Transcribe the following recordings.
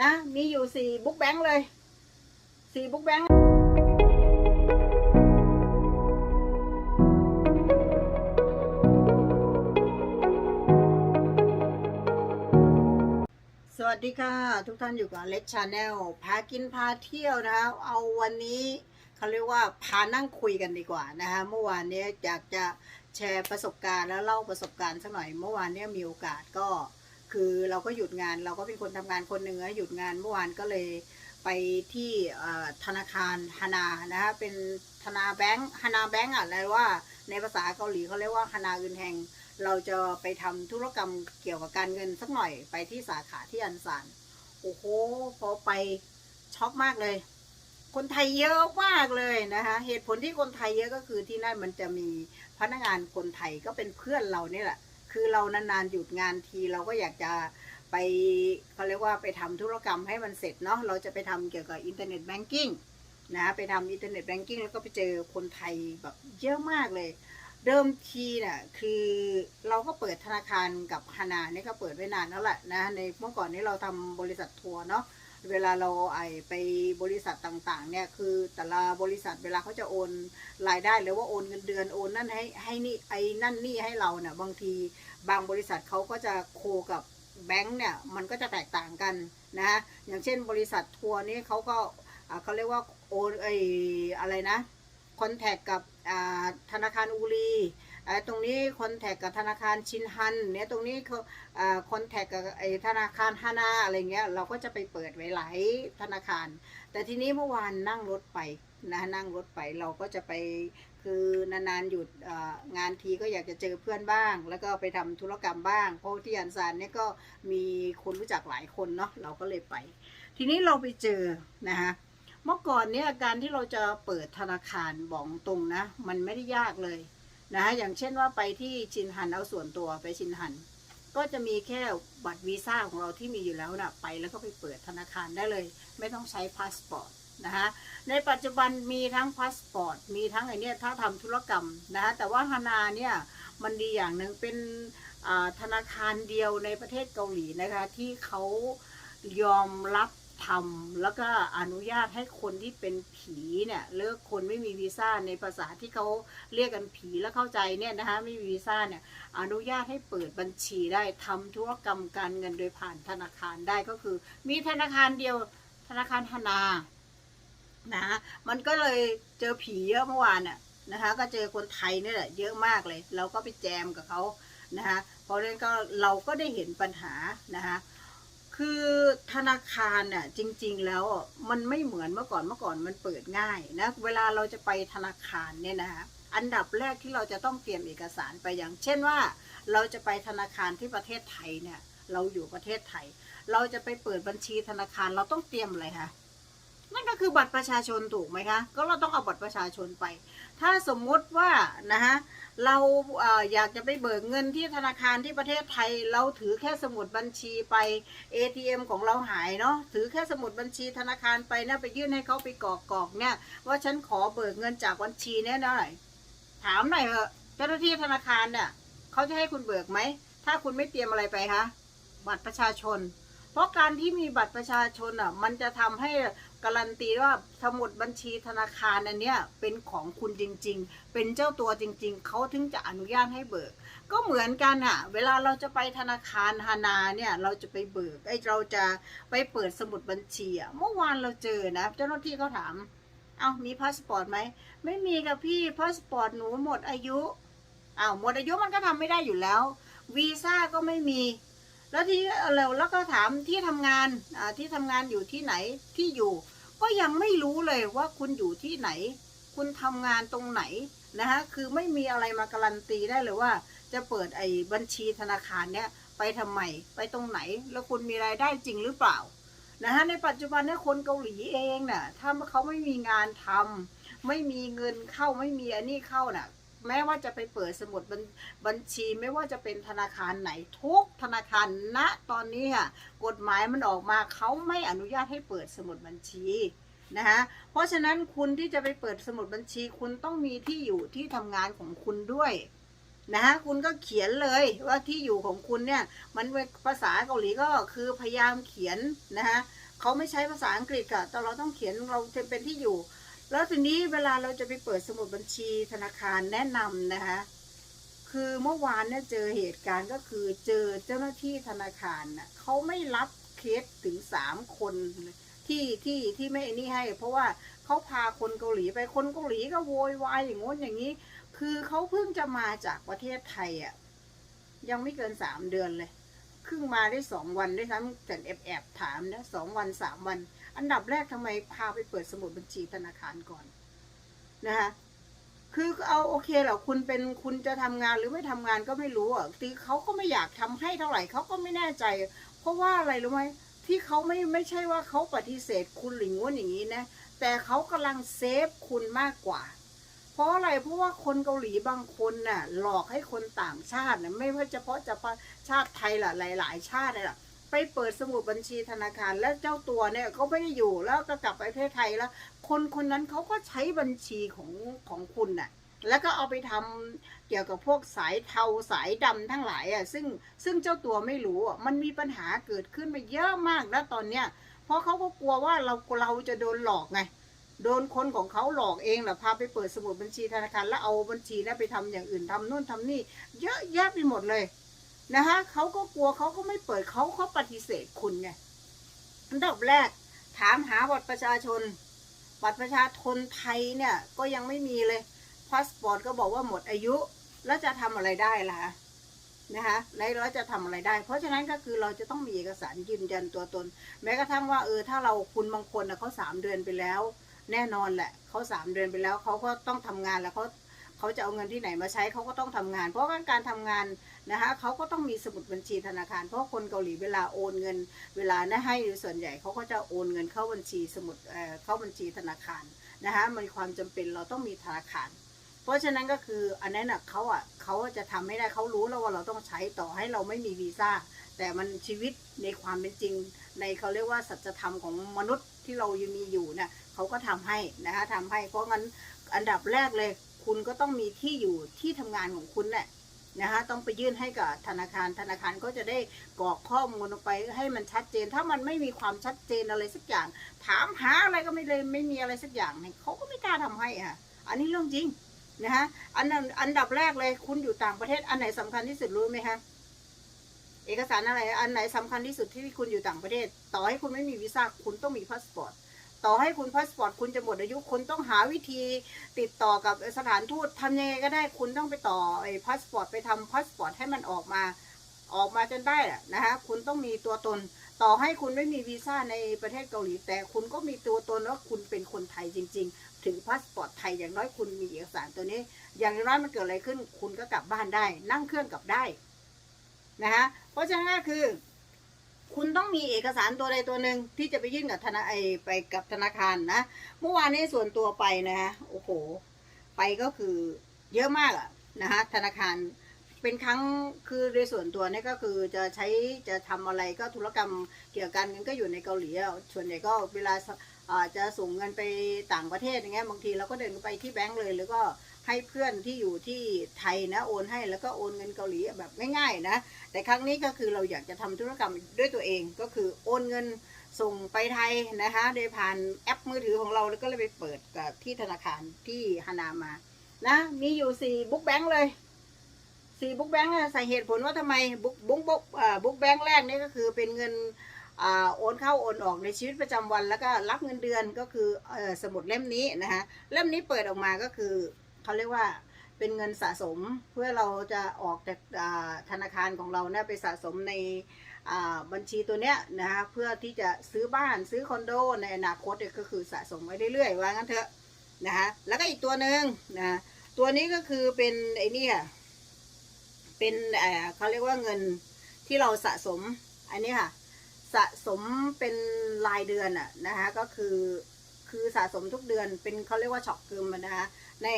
นะ มีอยู่สี่บุ๊กแบงค์เลยสี่บุ๊กแบงค์สวัสดีค่ะ ทุกท่านอยู่กับเล็กชาแนลพากินพาเที่ยวนะคะ เอาวันนี้เขาเรียกว่าพานั่งคุยกันดีกว่านะคะ เมื่อวานนี้อยากจะแชร์ประสบการณ์แล้วเล่าประสบการณ์สักหน่อย เมื่อวานนี้มีโอกาสก็ คือเราก็หยุดงานเราก็เป็นคนทำงานคนหนึ่งหยุดงานเมื่อวานก็เลยไปที่ธนาคารฮานานะคะเป็นธนาแบงค์ฮานาแบงค์อะไรว่าในภาษาเกาหลีเขาเรียกว่าฮานาเงินแห่งเราจะไปทำธุรกรรมเกี่ยวกับการเงินสักหน่อยไปที่สาขาที่อันซานโอ้โหพอไปช็อกมากเลย คนไทยเยอะมากเลยนะคะเหตุผลที่คนไทยเยอะก็คือที่นั่นมันจะมีพนักงานคนไทยก็เป็นเพื่อนเราเนี่ยแหละ คือเรานานๆหยุดงานทีเราก็อยากจะไปเขาเรียกว่าไปทำธุรกรรมให้มันเสร็จเนาะเราจะไปทำเกี่ยวกับอินเทอร์เน็ตแบงกิ้งนะไปทำอินเทอร์เน็ตแบงกิ้งแล้วก็ไปเจอคนไทยแบบเยอะมากเลย เดิมทีน่ะคือเราก็เปิดธนาคารกับฮานาเนี่ยก็เปิดไว้นานแล้วแหละนะในเมื่อก่อนนี้เราทำบริษัททัวร์เนาะ เวลาเราไอไปบริษัทต่างๆ เนี่ยคือแต่ละบริษัทเวลาเขาจะโอนรายได้หรือว่าโอนเงินเดือนโอนนั่นให้ให้นี่ไอ้นั่นนี่ให้เราเนี่ยบางทีบางบริษัทเขาก็จะโคกับแบงค์เนี่ยมันก็จะแตกต่างกันนะอย่างเช่นบริษัททัวร์นี่เขาก็เขาเรียกว่าโอนไออะไรนะคอนแทคกับธนาคารอูรี ตรงนี้คอนแทคกับธนาคารชินฮันเนี่ยตรงนี้เขาอ่าคอนแทคกับไอธนาคารฮานาอะไรเงี้ยเราก็จะไปเปิดไว้หลายธนาคาร แต่ทีนี้เมื่อวานนั่งรถไปนะนั่งรถไปเราก็จะไปคือนานๆหยุดอ่องานทีก็อยากจะเจอเพื่อนบ้าง แล้วก็ไปทำธุรกรรมบ้าง เพราะที่อันซานเนี่ยก็มีคนรู้จักหลายคนเนาะเราก็เลยไป ทีนี้เราไปเจอนะคะเมื่อก่อนเนี่ยการที่เราจะเปิดธนาคารบอกตรงนะ มันไม่ได้ยากเลย นะคะอย่างเช่นว่าไปที่ชินฮันเอาส่วนตัวไปชินฮัน ก็จะมีแค่บัตรวีซ่าของเราที่มีอยู่แล้วนะไปแล้วก็ไปเปิดธนาคารได้เลย ไม่ต้องใช้พาสปอร์ตนะคะในปัจจุบันมีทั้งพาสปอร์ตมีทั้งไอเนี้ยถ้าทำธุรกรรมนะคะแต่ว่าฮานาเนี่ยมันดีอย่างหนึ่งเป็นธนาคารเดียวในประเทศเกาหลีนะคะที่เขายอมรับ ทำแล้วก็อนุญาตให้คนที่เป็นผีเนี่ยเลิกคนไม่มีวีซ่าในภาษาที่เขาเรียกกันผีแล้วเข้าใจเนี่ยนะคะไม่มีวีซ่าเนี่ยอนุญาตให้เปิดบัญชีได้ทำธุรกรรมการเงินโดยผ่านธนาคารได้ก็คือ มีธนาคารเดียวธนาคารฮานานะมันก็เลยเจอผีเยอะเมื่อวานน่ะนะคะ ก็เจอคนไทยเนี่ยแหละเยอะมากเลย เราก็ไปแจมกับเขานะคะเพราะฉะนั้นก็เราก็ได้เห็นปัญหานะคะ คือธนาคารน่ะจริง ๆ แล้วมันไม่เหมือนเมื่อก่อนเมื่อก่อนมันเปิดง่ายนะเวลาเราจะไปธนาคารเนี่ยนะคะอันดับแรกที่เราจะต้องเตรียมเอกสารไปอย่าง เช่นว่า เราจะไปธนาคารที่ประเทศไทยเนี่ย เราอยู่ประเทศไทย เราจะไปเปิดบัญชีธนาคารเราต้องเตรียมอะไรคะ นั่นก็คือบัตรประชาชนถูกไหมคะ ก็เราต้องเอาบัตรประชาชนไป ถ้าสมมุติว่านะฮะเราเออยากจะไปเบิกเงินที่ธนาคารที่ประเทศไทย เราถือแค่สมุดบัญชีไป ATM ของเราหายเนาะถือแค่สมุดบัญชีธนาคารไปนะไปยื่นให้เขาไปกรอกกอกเนี่ย ว่าฉันขอเบิกเงินจากบัญชีเนี่ยหน่อยถามหน่อยเถอะเจ้าหน้าที่ธนาคารเนี่ยเขาจะให้คุณเบิกไหมถ้าคุณไม่เตรียมอะไรไปคะบัตรประชาชน เพราะการที่มีบัตรประชาชนอะมันจะทำให้ การันตีว่าสมุดบัญชีธนาคารอันเนี้ยเป็นของคุณจริง ๆ เป็นเจ้าตัวจริง ๆ เขาถึงจะอนุญาตให้เบิก ก็เหมือนกันอะเวลาเราจะไปธนาคารฮานาเนี่ยเราจะไปเบิกไอเราจะไปเปิดสมุดบัญชีอะเมื่อวานเราเจอนะ เจ้าหน้าที่เขาถาม เอามีพาสปอร์ตไหมไม่มีกับพี่พาสปอร์ตหนูหมดอายุอ้าวหมดอายุมันก็ทำไม่ได้อยู่แล้ววีซ่าก็ไม่มีแล้วที่เราแล้วก็ถามที่ทำงานที่ทำงานอยู่ที่ไหนที่อยู่ ก็ยังไม่รู้เลยว่าคุณอยู่ที่ไหน คุณทำงานตรงไหนนะฮะคือไม่มีอะไรมาการันตีได้เลยว่า จะเปิดไอ้บัญชีธนาคารเนี้ยไปทำไมไปตรงไหน แล้วคุณมีรายได้จริงหรือเปล่านะฮะในปัจจุบันเนี่ยคนเกาหลีเองน่ะถ้าเขาไม่มีงานทำไม่มีเงินเข้าไม่มีอันนี้เข้าน่ะ แม้ว่าจะไปเปิดสมุดบัญบัญชีไม่ว่าจะเป็นธนาคารไหนทุกธนาคารณตอนนี้ค่ะกฎหมายมันออกมาเขาไม่อนุญาตให้เปิดสมุดบัญชีนะคะเพราะฉะนั้นคุณที่จะไปเปิดสมุดบัญชี คุณต้องมีที่อยู่ที่ทำงานของคุณด้วยนะคะคุณก็เขียนเลยว่าที่อยู่ของคุณเนี่ยมันเป็นภาษาเกาหลีก็คือพยายามเขียนนะคะเขาไม่ใช้ภาษาอังกฤษค่ะแต่เราต้องเขียนเราจะเป็นที่อยู่ แล้วทีนี้เวลาเราจะไปเปิดสมุดบัญชีธนาคารแนะนำนะคะ คือเมื่อวานเนี่ยเจอเหตุการณ์ก็คือเจอเจ้าหน้าที่ธนาคารน่ะเขาไม่รับเคสถึงสามคนที่ที่ที่ไม่ไอ้นี่ให้ เพราะว่าเขาพาคนเกาหลีไปคนเกาหลีก็โวยวายอย่างงู้นอย่างนี้ คือเขาเพิ่งจะมาจากประเทศไทยอะยังไม่เกินสามเดือนเลยเพิ่งมาได้สองวันด้วยซ้ำแต่แอบแอบถามนะสองวันสามวัน อันดับแรกทำไมพาไปเปิดสมุดบัญชีธนาคารก่อนนะคะคือเอาโอเคเหรอคุณเป็นคุณจะทำงานหรือไม่ทำงานก็ไม่รู้อะทีเขาก็ไม่อยากทำให้เท่าไหร่เขาก็ไม่แน่ใจ เพราะว่าอะไรรู้ไหมที่เขาไม่ไม่ใช่ว่าเขาปฏิเสธคุณหรือง้วนอย่างนี้นะแต่เขากำลังเซฟคุณมากกว่า เพราะอะไรเพราะว่าคนเกาหลีบางคนน่ะหลอกให้คนต่างชาตินะไม่ว่าเฉพาะเฉพาะชาติไทยล่ะหลาย ๆ ชาติเลยล่ะ ไปเปิดสมุดบัญชีธนาคาร แล้วเจ้าตัวเนี่ยเขาไม่ได้อยู่แล้วก็กลับไปประเทศไทยแล้ว คนคนนั้นเขาก็ใช้บัญชีของของคุณน่ะแล้วก็เอาไปทำเกี่ยวกับพวกสายเทาสายดำทั้งหลายอะซึ่งซึ่งเจ้าตัวไม่รู้อะมันมีปัญหาเกิดขึ้นมาเยอะมากนะตอนเนี้ยเพราะเขาก็กลัวว่าเราเราจะโดนหลอกไงโดนคนของเขาหลอกเองแหละพาไปเปิดสมุดบัญชีธนาคารแล้วเอาบัญชีนั้นไปทำอย่างอื่นทำนู่นทำนี่ เยอะแยะไปหมดเลย นะคะเขาก็กลัวเขาก็ไม่เปิดเขาเขาปฏิเสธคุณไงอันดับแรก ถามหาบัตรประชาชน บัตรประชาชนไทยเนี่ยก็ยังไม่มีเลยพาสปอร์ตก็บอกว่าหมดอายุ แล้วจะทำอะไรได้ล่ะนะคะแล้วจะทำอะไรได้ เพราะฉะนั้นก็คือเราจะต้องมีเอกสารยืนยันตัวตน แม้กระทั่งว่าเออถ้าเราคุณบางคนนะเขาสามเดือนไปแล้ว แน่นอนแหละเขาสามเดือนไปแล้วเขาก็ต้องทำงานแล้วเขาเขาจะเอาเงินที่ไหนมาใช้เขาก็ต้องทำงาน เพราะว่าการทำงาน นะคะเขาก็ต้องมีสมุดบัญชีธนาคาร เพราะคนเกาหลีเวลาโอนเงิน เวลานะให้ส่วนใหญ่เขาก็จะโอนเงินเข้าบัญชีสมุดเข้าบัญชีธนาคารนะคะมันความจำเป็นเราต้องมีธนาคาร เพราะฉะนั้นก็คืออันนั้นน่ะเขาอะเขาจะทำไม่ได้เขารู้แล้วว่าเราต้องใช้ต่อให้เราไม่มีวีซ่าแต่มันชีวิตในความเป็นจริง ในเขาเรียกว่าสัจธรรมของมนุษย์ที่เรายังมีอยู่เนี่ยเขาก็ทำให้นะคะทำให้เพราะงั้นอันดับแรกเลย คุณก็ต้องมีที่อยู่ที่ทำงานของคุณแหละ นะคะต้องไปยื่นให้กับธนาคาร ธนาคารก็จะได้กรอกข้อมูลลงไปให้มันชัดเจน ถ้ามันไม่มีความชัดเจนอะไรสักอย่าง ถามหาอะไรก็ไม่เลยไม่มีอะไรสักอย่างเนี่ยเขาก็ไม่กล้าทำให้อะอันนี้เรื่องจริงนะคะอันนั้นอันดับแรกเลยคุณอยู่ต่างประเทศอันไหนสำคัญที่สุดรู้ไหมคะเอกสารอะไรอันไหนสำคัญที่สุดที่คุณอยู่ต่างประเทศ ต่อให้คุณไม่มีวีซ่าคุณต้องมีพาสปอร์ต ต่อให้คุณพาสปอร์ตคุณจะหมดอายุคุณต้องหาวิธีติดต่อกับสถานทูตทำยังไงก็ได้คุณต้องไปต่อไอ้พาสปอร์ตไปทำพาสปอร์ตให้มันออกมาออกมาจนได้นะคะคุณต้องมีตัวตน ต่อให้คุณไม่มีวีซ่าในประเทศเกาหลี แต่คุณก็มีตัวตนว่าคุณเป็นคนไทยจริง ๆ ถึงพาสปอร์ตไทยอย่างน้อยคุณมีเอกสารตัวนี้ อย่างน้อยมันเกิดอะไรขึ้น คุณก็กลับบ้านได้ นั่งเครื่องกลับได้นะคะเพราะฉะนั้นก็คือ คุณต้องมีเอกสารตัวใดตัวหนึ่งที่จะไปยื่นกับธนาไอไปกับธนาคารนะ เมื่อวานนี้ส่วนตัวไปนะฮะโอ้โห ไปก็คือเยอะมากอะนะฮะธนาคารเป็นครั้งคือในส่วนตัวเนี่ยก็คือจะใช้จะทำอะไรก็ธุรกรรมเกี่ยวกับการเงินก็อยู่ในเกาหลีอะส่วนใหญ่ก็เวลาจะส่งเงินไปต่างประเทศอย่างเงี้ยบางทีเราก็เดินไปที่แบงก์เลยแล้วก็ ให้เพื่อนที่อยู่ที่ไทยนะโอนให้แล้วก็โอนเงินเกาหลีแบบง่ายๆนะ แต่ครั้งนี้ก็คือเราอยากจะทำธุรกรรมด้วยตัวเองก็คือโอนเงินส่งไปไทยนะคะโดยผ่านแอปมือถือของเราแล้วก็เลยไปเปิดกับที่ธนาคารที่ฮานามานะมีอยู่สี่บุ๊กแบงค์เลยสี่บุ๊กแบงค์ใส่เหตุผลว่าทำไมบุ๊กบุ๊กบุ๊กบุ๊กแบงค์แรกนี่ก็คือเป็นเงินอโอนเข้าโอนออกในชีวิตประจำวันแล้วก็รับเงินเดือนก็คืออสมุดเล่มนี้นะคะเล่มนี้เปิดออกมาก็คือ เขาเรียกว่าเป็นเงินสะสมเพื่อเราจะออกจากธนาคารของเราเนี่ยไปสะสมในบัญชีตัวเนี้ยนะคะเพื่อที่จะซื้อบ้านซื้อคอนโดในอนาคตเนี่ยก็คือสะสมไว้เรื่อยๆว่างั้นเถอะนะคะแล้วก็อีกตัวหนึ่งนะตัวนี้ก็คือเป็นไอ้นี่ค่ะเป็นเขาเรียกว่าเงินที่เราสะสมอันนี้ค่ะสะสมเป็นรายเดือนอะนะคะก็คือ คือสะสมทุกเดือนเป็นเขาเรียกว่าช็อปกึมนะคะใน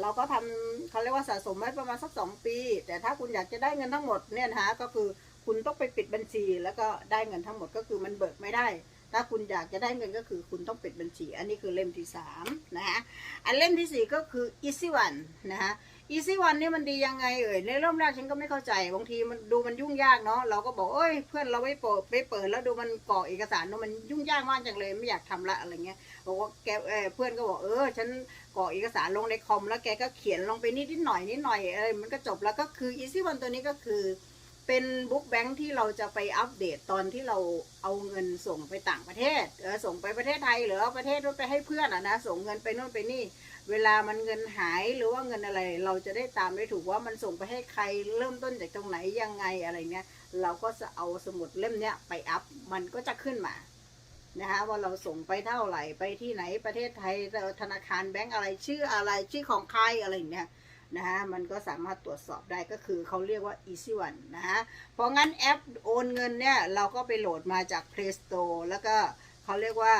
เราก็ทำเขาเรียกว่าสะสมไว้ประมาณสักสองปี แต่ถ้าคุณอยากจะได้เงินทั้งหมดเนี่ยนะคะก็คือคุณต้องไปปิดบัญชี แล้วก็ได้เงินทั้งหมดก็คือมันเบิกไม่ได้ ถ้าคุณอยากจะได้เงินก็คือคุณต้องปิดบัญชี อันนี้คือเล่มที่สามนะคะอันเล่มที่สี่ก็คือ easy one นะคะ อีซี่วันนี่มันดียังไงเอ่ยในเริ่มแรกฉันก็ไม่เข้าใจบางทีมันดูมันยุ่งยากเนาะเราก็บอกเอ้ยเพื่อนเราไม่เปิดไม่เปิดแล้วดูมันกรอกเอกสารเนาะมันยุ่งยากมากจังเลยไม่อยากทำละอะไรเงี้ยบอกว่าแกเออเพื่อนก็บอกเออฉันกรอกเอกสารลงในคอมแล้วแกก็เขียนลงไปนิดนิดหน่อยนิดหน่อยเออมันก็จบแล้วก็คืออีซี่วันตัวนี้ก็คือ เป็นบุ๊กแบงค์ที่เราจะไปอัปเดตตอนที่เราเอาเงินส่งไปต่างประเทศเออส่งไปประเทศไทยหรือเอาประเทศนู้นไปให้เพื่อนอะนะส่งเงินไปนู่นไปนี่ เวลามันเงินหายหรือว่าเงินอะไร เราจะได้ตามได้ถูกว่ามันส่งไปให้ใครเริ่มต้นจากตรงไหนยังไงอะไรเนี้ยเราก็จะเอาสมุดเล่มเนี้ยไปอัพมันก็จะขึ้นมานะคะว่าเราส่งไปเท่าไหร่ไปที่ไหนประเทศไทยธนาคารแบงก์อะไรชื่ออะไรชื่อของใครอะไรอย่างเนี้ย นะฮะมันก็สามารถตรวจสอบได้ก็คือเขาเรียกว่า easy one นะฮะเพราะงั้นแอปโอนเงินเนี่ยเราก็ไปโหลดมาจาก Play Store แล้วก็เขาเรียกว่า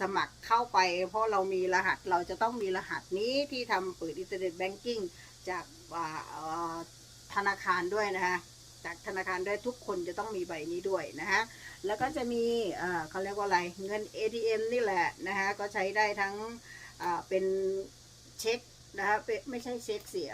สมัครเข้าไป เพราะเรามีรหัสเราจะต้องมีรหัสนี้ที่ทำเปิดอินเทอร์เน็ตแบงกิ้งจากาธนาคารด้วยนะฮะจากธนาคารด้วยทุกคนจะต้องมีใบนี้ด้วยนะฮะแล้วก็จะมีเขาเรียกว่าอะไรเงิน ATM นี่แหละนะฮะก็ใช้ได้ทั้งเป็นเช็ค นะฮะเป็ไม่ใช่เช็คเสีย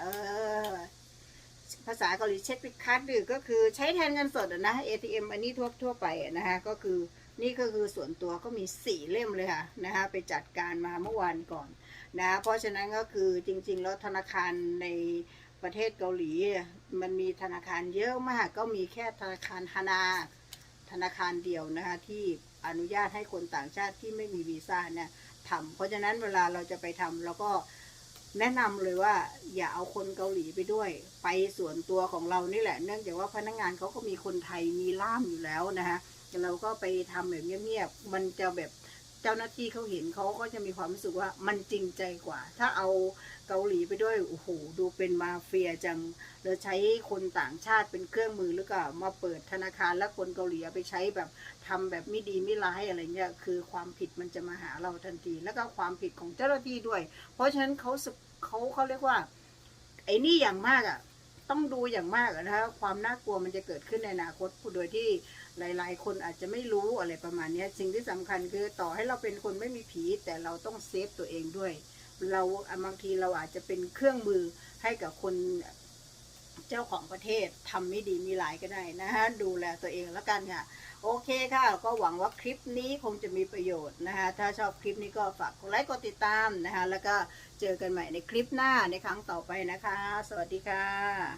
ภาษาเกาหลีเช็คปิคัดหรือก็คือใช้แทนเงินสดนะ ATM อันนี้ทั่วทั่วไปนะฮะก็คือนี่ก็คือส่วนตัวก็มีสี่เล่มเลยค่ะนะฮะไปจัดการมาเมื่อวานก่อนนะเพราะฉะนั้นก็คือจริง ๆ แล้วธนาคารในประเทศเกาหลี มันมีธนาคารเยอะมากก็มีแค่ธนาคารฮานาธนาคารเดียวนะคะที่อนุญาตให้คนต่างชาติที่ไม่มีวีซ่าเนี่ยทำเพราะฉะนั้นเวลาเราจะไปทำเราก็ แนะนำเลยว่า อย่าเอาคนเกาหลีไปด้วย ไปส่วนตัวของเรานี่แหละ เนื่องจากว่าพนักงานเขาก็มีคนไทยมีล่ามอยู่แล้วนะคะเราก็ไปทำแบบเงียบๆมันจะแบบเจ้าหน้าที่เขาเห็นเขาก็จะมีความรู้สึกว่ามันจริงใจกว่า ถ้าเอาเกาหลีไปด้วยโอ้โหดูเป็นมาเฟียจังแล้วใช้คนต่างชาติเป็นเครื่องมือหรือเปล่ามาเปิดธนาคารแล้วคนเกาหลีไปใช้แบบทำแบบไม่ดีไม่ร้ายอะไรเงี้ยคือความผิดมันจะมาหาเราทันที แล้วก็ความผิดของเจ้าหน้าที่ด้วย เพราะฉะนั้นเขาสึก เขาเขาเรียกว่า ไอ้นี่อย่างมากอะ ต้องดูอย่างมากนะคะความน่ากลัวมันจะเกิดขึ้นในอนาคตโดยที่หลาย ๆ คนอาจจะไม่รู้อะไรประมาณนี้สิ่งที่สำคัญคือต่อให้เราเป็นคนไม่มีผี แต่เราต้องเซฟตัวเองด้วย เราบางทีเราอาจจะเป็นเครื่องมือให้กับคนเจ้าของประเทศทำไม่ดีมีหลายก็ได้นะฮะดูแลตัวเองแล้วกันค่ะ โอเคค่ะ ก็หวังว่าคลิปนี้คงจะมีประโยชน์นะคะถ้าชอบคลิปนี้ก็ฝากกดไลค์กดติดตามนะคะแล้วก็ เจอกันใหม่ในคลิปหน้าในครั้งต่อไปนะคะ สวัสดีค่ะ